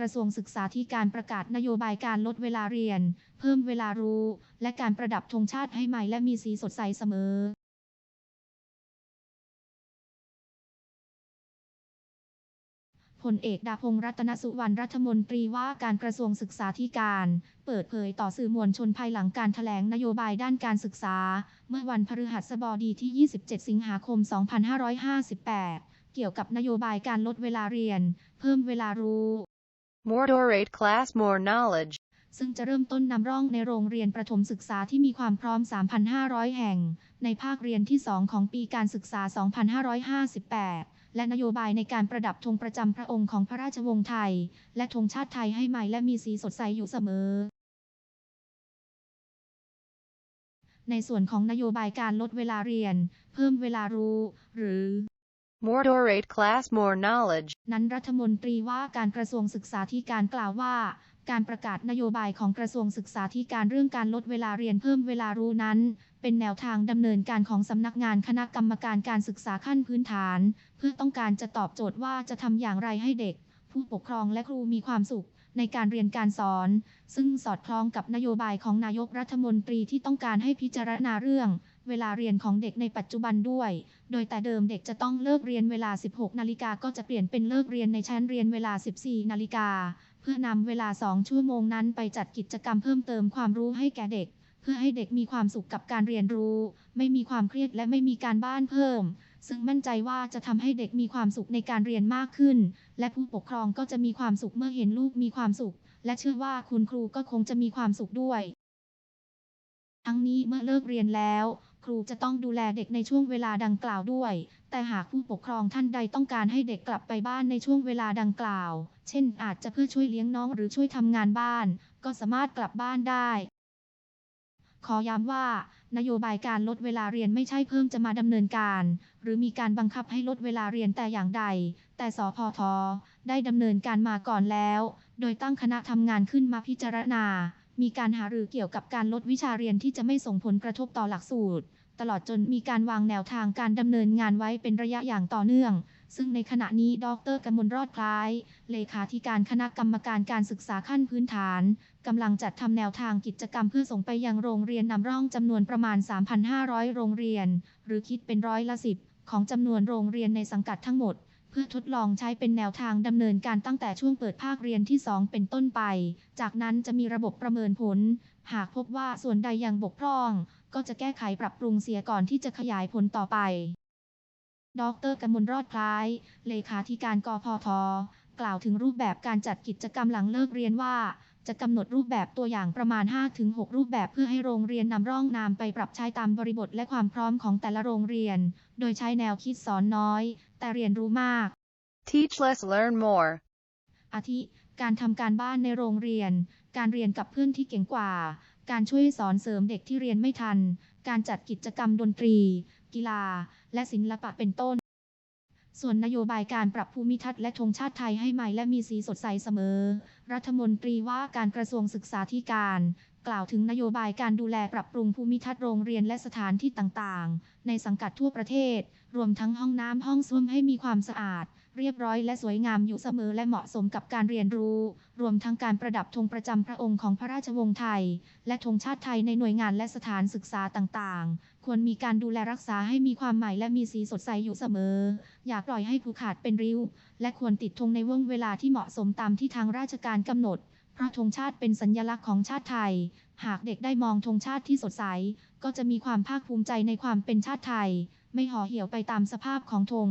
กระทรวงศึกษาธิการประกาศนโยบายการลดเวลาเรียน เพิ่มเวลารู้ และการประดับธงชาติให้ใหม่และมีสีสดใสเสมอพลเอกดาพงรัตนสุวรรณรัฐมนตรีว่าการกระทรวงศึกษาธิการ เปิดเผยต่อสื่อมวลชนภายหลังการถแถลงนโยบายด้านการศึกษา เมื่อวันพฤหัสบดีที่ 27 สิงหาคม 2558 เกี่ยวกับนโยบายการลดเวลาเรียน เพิ่มเวลารู้ More dorate class, more knowledge. ซึ่งจะเริ่มต้นนำร่องในโรงเรียนประถมศึกษาที่มีความพร้อม 3,500 แห่ง ในภาคเรียนที่ 2 ของปีการศึกษา 2558 และนโยบายในการประดับธงประจำพระองค์ของพระราชวงศ์ไทย และธงชาติไทยให้ใหม่และมีสีสดใสอยู่เสมอ ในส่วนของนโยบายการลดเวลาเรียน เพิ่มเวลารู้ หรือ More dorate class, more knowledge. นั้นรัฐมนตรีว่าการกระทรวงศึกษาธิการกล่าวว่า การประกาศนโยบายของกระทรวงศึกษาธิการเรื่องการลดเวลาเรียนเพิ่มเวลารู้นั้น เป็นแนวทางดำเนินการของสำนักงานคณะกรรมการการศึกษาขั้นพื้นฐาน เพื่อต้องการจะตอบโจทย์ว่าจะทำอย่างไรให้เด็ก ผู้ปกครองและครูมีความสุขในการเรียนการสอน ซึ่งสอดคล้องกับนโยบายของนายกรัฐมนตรีที่ต้องการให้พิจารณาเรื่อง เวลาเรียนของเด็กในปัจจุบันด้วย โดยแต่เดิมเด็กจะต้องเลิกเรียนเวลา 16 นาฬิกาก็จะเปลี่ยนเป็นเลิกเรียนในชั้นเรียนเวลา 14 นาฬิกา เพื่อนำเวลา 2 ชั่วโมงนั้นไปจัดกิจกรรมเพิ่มเติมความรู้ให้แก่เด็ก เพื่อให้เด็กมีความสุขกับการเรียนรู้ ไม่มีความเครียดและไม่มีการบ้านเพิ่ม ซึ่งมั่นใจว่าจะทำให้เด็กมีความสุขในการเรียนมากขึ้น และผู้ปกครองก็จะมีความสุขเมื่อเห็นลูกมีความสุข และเชื่อว่าคุณครูก็คงจะมีความสุขด้วย ทั้งนี้เมื่อเลิกเรียนแล้ว ครูจะต้องดูแลเด็กในช่วงเวลาดังกล่าวด้วย แต่หากผู้ปกครองท่านใดต้องการให้เด็กกลับไปบ้านในช่วงเวลาดังกล่าว เช่น อาจจะเพื่อช่วยเลี้ยงน้องหรือช่วยทำงานบ้าน ก็สามารถกลับบ้านได้ ขอย้ำว่า นโยบายการลดเวลาเรียนไม่ใช่เพิ่งจะมาดำเนินการ หรือมีการบังคับให้ลดเวลาเรียนแต่อย่างใด แต่สพทได้ดำเนินการมาก่อนแล้ว โดยตั้งคณะทำงานขึ้นมาพิจารณา มีการหารือเกี่ยวกับการลดวิชาเรียนที่จะไม่ส่งผลกระทบต่อหลักสูตร ตลอดจนมีการวางแนวทางการดำเนินงานไว้เป็นระยะอย่างต่อเนื่อง ซึ่งในขณะนี้ดรกมลรอดคล้าย เลขาธิการคณะกรรมการการศึกษาขั้นพื้นฐานกำลังจัดทำแนวทางกิจกรรมเพื่อส่งไปยังโรงเรียนนำร่องจำนวนประมาณ 3,500 โรงเรียน หรือคิดเป็นร้อยละสิบของจำนวนโรงเรียนในสังกัดทั้งหมด เพื่อทดลองใช้เป็นแนวทางดำเนินการตั้งแต่ช่วงเปิดภาคเรียนที่ 2 เป็นต้นไป จากนั้นจะมีระบบประเมินผล หากพบว่าส่วนใดยังบกพร่อง ก็จะแก้ไขปรับปรุงเสียก่อนที่จะขยายผลต่อไป ดรกมลรอดคล้าย เลขาธิการกพท กล่าวถึงรูปแบบการจัดกิจกรรมหลังเลิกเรียนว่า จะกำหนดรูปแบบตัวอย่างประมาณ 5-6 รูปแบบเพื่อให้โรงเรียนนำร่องนามไปปรับใช้ตามบริบทและความพร้อมของแต่ละโรงเรียน โดยใช้แนวคิดสอนน้อย แต่เรียนรู้มาก Teach less, learn more. อาทิ การทำการบ้านในโรงเรียน การเรียนกับเพื่อนที่เก่งกว่า การช่วยสอนเสริมเด็กที่เรียนไม่ทัน การจัดกิจกรรมดนตรี กีฬา และศิลปะเป็นต้น ส่วนนโยบายการปรับภูมิทัศน์และธงชาติไทยให้ใหม่และมีสีสดใสเสมอ รัฐมนตรีว่าการกระทรวงศึกษาธิการ กล่าวถึงนโยบายการดูแลปรับปรุงภูมิทัศน์โรงเรียนและสถานที่ต่างๆ ในสังกัดทั่วประเทศ รวมทั้งห้องน้ำห้องส้วมให้มีความสะอาด เรียบร้อยและสวยงามอยู่เสมอและเหมาะสมกับการเรียนรู้ รวมทั้งการประดับธงประจำพระองค์ของพระราชวงศ์ไทย และธงชาติไทยในหน่วยงานและสถานศึกษาต่างๆ ควรมีการดูแลรักษาให้มีความใหม่และมีสีสดใสอยู่เสมอ อย่าปล่อยให้ผูกขาดเป็นริ้ว และควรติดธงในวงเวลาที่เหมาะสมตามที่ทางราชการกำหนด เพราะธงชาติเป็นสัญลักษณ์ของชาติไทย หากเด็กได้มองธงชาติที่สดใส ก็จะมีความภาคภูมิใจในความเป็นชาติไทย ไม่ห่อเหี่ยวไปตามสภาพของธง